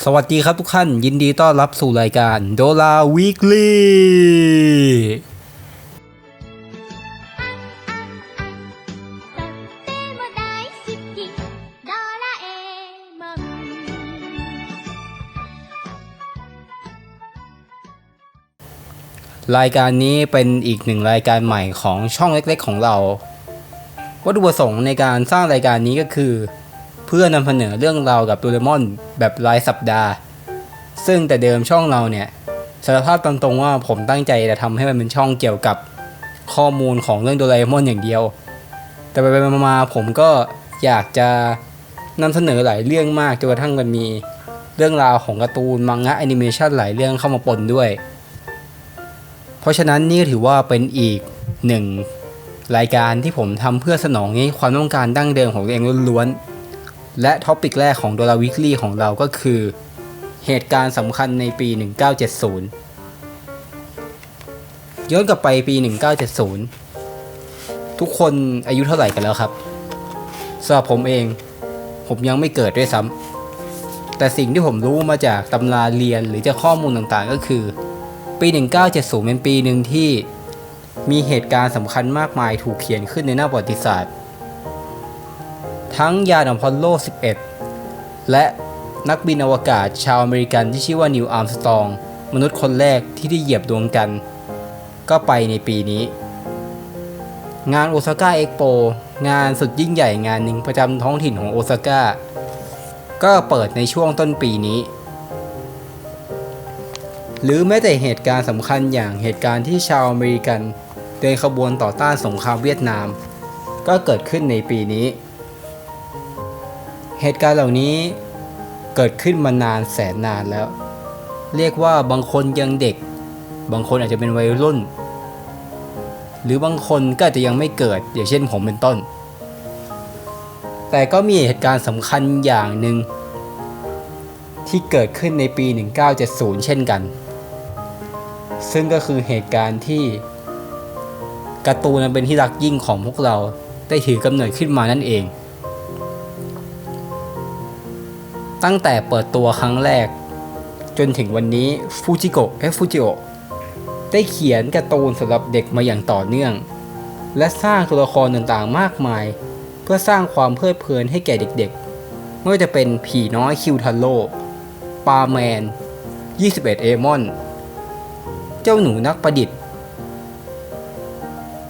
สวัสดีครับทุกท่าน ยินดีต้อนรับสู่รายการโดลาวีคลีรายการนี้เป็นอีกหนึ่งรายการใหม่ของช่องเล็กๆของเรา วัตถุประสงค์ในการสร้างรายการนี้ก็คือ พื่อนำเสนอเรื่องราวกับโดเรมอนแบบรายสัปดาห์ ซึ่งแต่เดิมช่องเราเนี่ยสารภาพตรงๆว่าผมตั้งใจจะทำให้มันเป็นช่องเกี่ยวกับข้อมูลของเรื่องโดราเอมอนอย่างเดียว แต่ไปๆมาๆผมก็อยากจะนำเสนอหลายเรื่องมากจนกระทั่งมันมีเรื่องราวของการ์ตูนมังงะแอนิเมชันหลายเรื่องเข้ามาปนด้วย เพราะฉะนั้นนี่ถือว่าเป็นอีกหนึ่งรายการที่ผมทำเพื่อสนองให้ความต้องการดั้งเดิมของตัวเองล้วนๆ และท็อปิกแรกของโดราวิกลี่ของเราก็คือ เหตุการณ์สำคัญในปี 1970 ย้อนกลับไปปี 1970 ทุกคนอายุเท่าไหร่กันแล้วครับสำหรับผมเอง ผมยังไม่เกิดด้วยซ้ำแต่สิ่งที่ผมรู้มาจากตำราเรียนหรือจากข้อมูลต่างๆก็คือ ปี 1970 เป็นปีหนึ่งที่มีเหตุการณ์สำคัญมากมายถูกเขียนขึ้นในหน้าประวัติศาสตร์ ทั้งยานอพอลโล 11 และนักบินอวกาศชาวอเมริกันที่ชื่อว่านิวอาร์มสตรองมนุษย์คนแรกที่ได้เหยียบดวงจันทร์ก็ไปในปีนี้ งานโอซาก้าเอ็กโปงานสุดยิ่งใหญ่งานหนึ่งประจำท้องถิ่นของโอซาก้าก็เปิดในช่วงต้นปีนี้ หรือแม้แต่เหตุการณ์สำคัญอย่างเหตุการณ์ที่ชาวอเมริกันเดินขบวนต่อต้านสงครามเวียดนาม ก็เกิดขึ้นในปีนี้ เหตุการณ์เหล่านี้เกิดขึ้นมานานแสนนานแล้ว เรียกว่าบางคนยังเด็ก บางคนอาจจะเป็นวัยรุ่น หรือบางคนก็อาจจะยังไม่เกิด อย่างเช่นผมเป็นต้น แต่ก็มีเหตุการณ์สำคัญอย่างหนึ่งที่เกิดขึ้นในปี 1970 เช่นกัน ซึ่งก็คือเหตุการณ์ที่การ์ตูนเป็นที่รักยิ่งของพวกเราได้ถือกำเนิดขึ้นมานั่นเอง ตั้งแต่เปิดตัวครั้งแรก จนถึงวันนี้ฟูจิโกะและฟูจิโอได้เขียนการ์ตูนสำหรับเด็กมาอย่างต่อเนื่อง และสร้างตัวละครต่างๆมากมาย เพื่อสร้างความเพลิดเพลินให้แก่เด็กๆ ไม่ว่าจะเป็นผีน้อยคิวทันโลปาแมน 21 เอมอน เจ้าหนูนักประดิษฐ์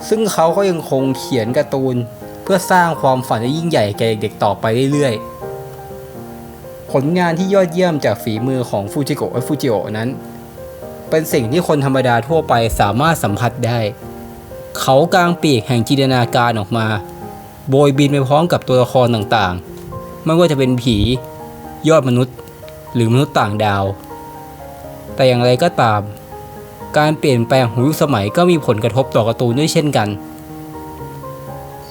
ซึ่งเขาก็ยังคงเขียนการ์ตูน เพื่อสร้างความฝันที่ยิ่งใหญ่แก่เด็กๆต่อไปเรื่อยๆ ผลงานที่ยอดเยี่ยมจากฝีมือของฟูจิโกะและฟูจิโอนั้น เป็นสิ่งที่คนธรรมดาทั่วไปสามารถสัมผัสได้ เขากลางปีกแห่งจินตนาการออกมา โบยบินไปพร้อมกับตัวละครต่างๆ ไม่ว่าจะเป็นผี ยอดมนุษย์ หรือมนุษย์ต่างดาว แต่อย่างไรก็ตาม การเปลี่ยนแปลงของยุคสมัยก็มีผลกระทบต่อการ์ตูนด้วยเช่นกัน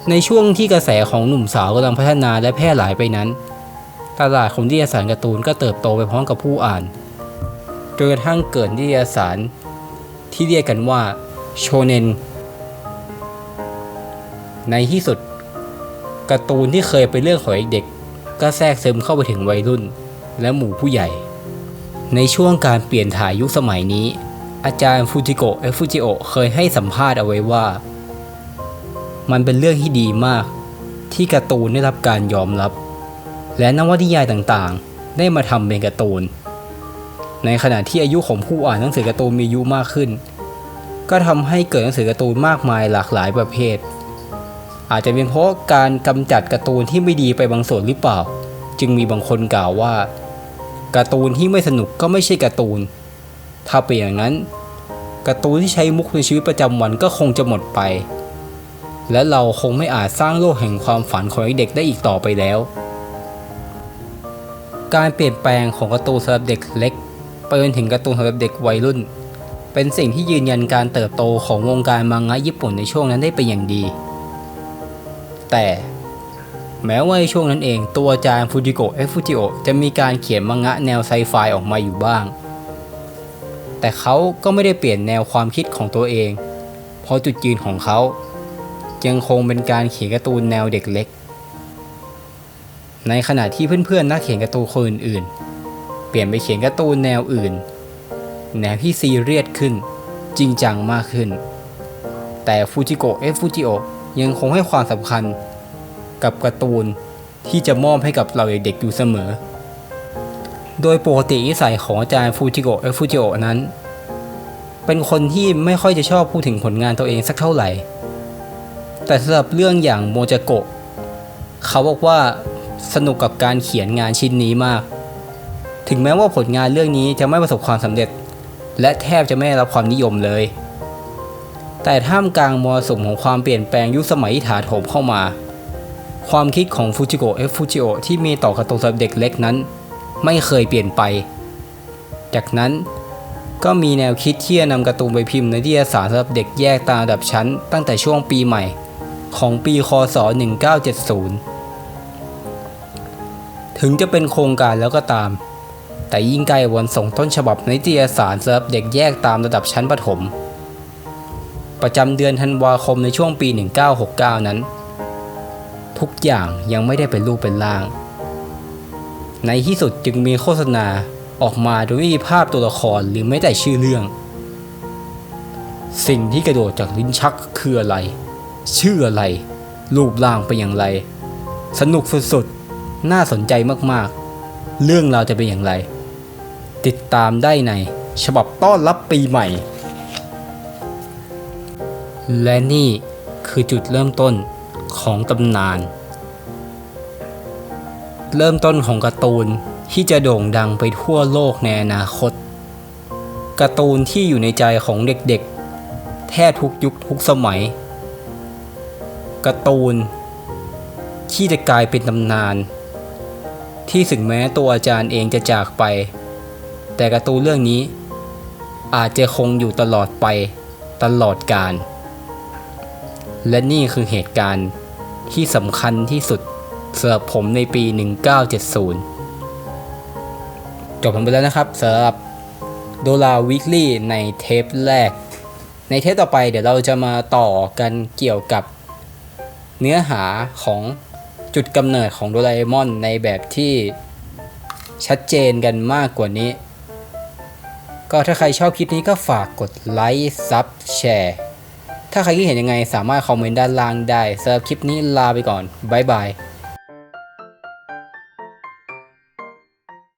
ในช่วงที่กระแสของหนุ่มสาวกำลังพัฒนาและแพร่หลายไปนั้น ตลาดของนิยสารการ์ตูนก็เติบโตไปพร้อมกับผู้อ่านจนกระทั่งเกิดนิยสารที่เรียกกันว่าโชเนนในที่สุดการ์ตูนที่เคยเป็นเรื่องของเด็กๆก็แทรกซึมเข้าไปถึงวัยรุ่น และหมู่ผู้ใหญ่ ในช่วงการเปลี่ยนถ่ายยุคสมัยนี้ อาจารย์ฟูจิโกะเอฟูจิโอเคยให้สัมภาษณ์เอาไว้ว่า มันเป็นเรื่องที่ดีมาก ที่การ์ตูนได้รับการยอมรับ และนวนิยายต่างๆ ได้มาทำเป็นการ์ตูน ในขณะที่อายุของผู้อ่านหนังสือการ์ตูนมีอายุมากขึ้น ก็ทำให้เกิดหนังสือการ์ตูนมากมายหลากหลายประเภท อาจจะเป็นเพราะการกำจัดการ์ตูนที่ไม่ดีไปบางส่วนหรือเปล่า จึงมีบางคนกล่าวว่าการ์ตูนที่ไม่สนุกก็ไม่ใช่การ์ตูน ถ้าเป็นอย่างนั้นการ์ตูนที่ใช้มุกในชีวิตประจำวันก็คงจะหมดไป และเราคงไม่อาจสร้างโลกแห่งความฝันของเด็กได้อีกต่อไปแล้ว การเปลี่ยนแปลงของการ์ตูนสำหรับเด็กเล็กไปจนถึงการ์ตูนสำหรับเด็กวัยรุ่น เป็นสิ่งที่ยืนยันการเติบโตของวงการมังงะญี่ปุ่นในช่วงนั้นได้เป็นอย่างดี แต่แม้ว่าในช่วงนั้นเองตัวอาจารย์ฟูจิโกะเอฟูจิโอจะมีการเขียนมังงะแนวไซไฟออกมาอยู่บ้าง แต่เขาก็ไม่ได้เปลี่ยนแนวความคิดของตัวเอง เพราะจุดยืนของเขายังคงเป็นการเขียนการ์ตูนแนวเด็กเล็ก ในขณะที่เพื่อนๆนักเขียนการ์ตูนคนอื่นๆ เปลี่ยนไปเขียนการ์ตูนแนวอื่น แนวที่ซีเรียสขึ้น จริงจังมากขึ้น แต่ฟูจิโกะเอฟฟูจิโอยังคงให้ความสำคัญกับการ์ตูนที่จะมอบให้กับเราเด็กๆอยู่เสมอ โดยปกตินิสัยของอาจารย์ฟูจิโกะเอฟฟูจิโอนั้น เป็นคนที่ไม่ค่อยจะชอบพูดถึงผลงานตัวเองสักเท่าไหร่ แต่สำหรับเรื่องอย่างโมจโกะเขาบอกว่า สนุกกับการเขียนงานชิ้นนี้มาก ถึงแม้ว่าผลงานเรื่องนี้จะไม่ประสบความสำเร็จ และแทบจะไม่ได้รับความนิยมเลย แต่ท่ามกลางมรสุมของความเปลี่ยนแปลงยุคสมัยที่ถาโถมเข้ามา ความคิดของฟูจิโกะเอฟฟูจิโอที่มีต่อการ์ตูนสำหรับเด็กเล็กนั้น ไม่เคยเปลี่ยนไป จากนั้นก็มีแนวคิดที่จะนำการ์ตูนไปพิมพ์ในนิตยสารสำหรับเด็กแยกตามระดับชั้น ตั้งแต่ช่วงปีใหม่ ของปีคศ 1970 ถึงจะเป็นโครงการแล้วก็ตาม แต่ยิ่งใกล้วันส่งต้นฉบับนิตยสารสำหรับเด็กแยกตามระดับชั้นประถม ประจำเดือนธันวาคมในช่วงปี 1969 นั้น ทุกอย่างยังไม่ได้เป็นรูปเป็นร่าง ในที่สุดจึงมีโฆษณาออกมาโดยไม่มีภาพตัวละครหรือแม้แต่ชื่อเรื่อง สิ่งที่กระโดดจากลิ้นชักคืออะไร ชื่ออะไร รูปร่างเป็นอย่างไร สนุกสุดๆ น่าสนใจมากๆ เรื่องราวจะเป็นอย่างไร ติดตามได้ในฉบับต้อนรับปีใหม่ และนี่คือจุดเริ่มต้นของตำนาน เริ่มต้นของการ์ตูนที่จะโด่งดังไปทั่วโลกในอนาคตการ์ตูนที่อยู่ในใจของเด็กๆ แทบทุกยุคทุกสมัยการ์ตูนที่จะกลายเป็นตำนาน ที่ถึงแม้ตัวอาจารย์เองจะจากไป แต่การ์ตูนเรื่องนี้ อาจจะคงอยู่ตลอดไปตลอดกาลและนี่คือเหตุการณ์ที่สำคัญที่สุดสำหรับผมในปี 1970 จบผมไปแล้วนะครับสำหรับโดลาวิกลี่ในเทปแรก ในเทปต่อไปเดี๋ยวเราจะมาต่อกันเกี่ยวกับเนื้อหาของ จุดกำเนิดของโดราเอมอนในแบบที่ชัดเจนกันมากกว่านี้ ก็ถ้าใครชอบคลิปนี้ก็ฝากกดไลค์ซับแชร์ ถ้าใครคิดเห็นยังไงสามารถคอมเมนต์ด้านล่างได้สำหรับคลิปนี้ลาไปก่อน บ๊ายบาย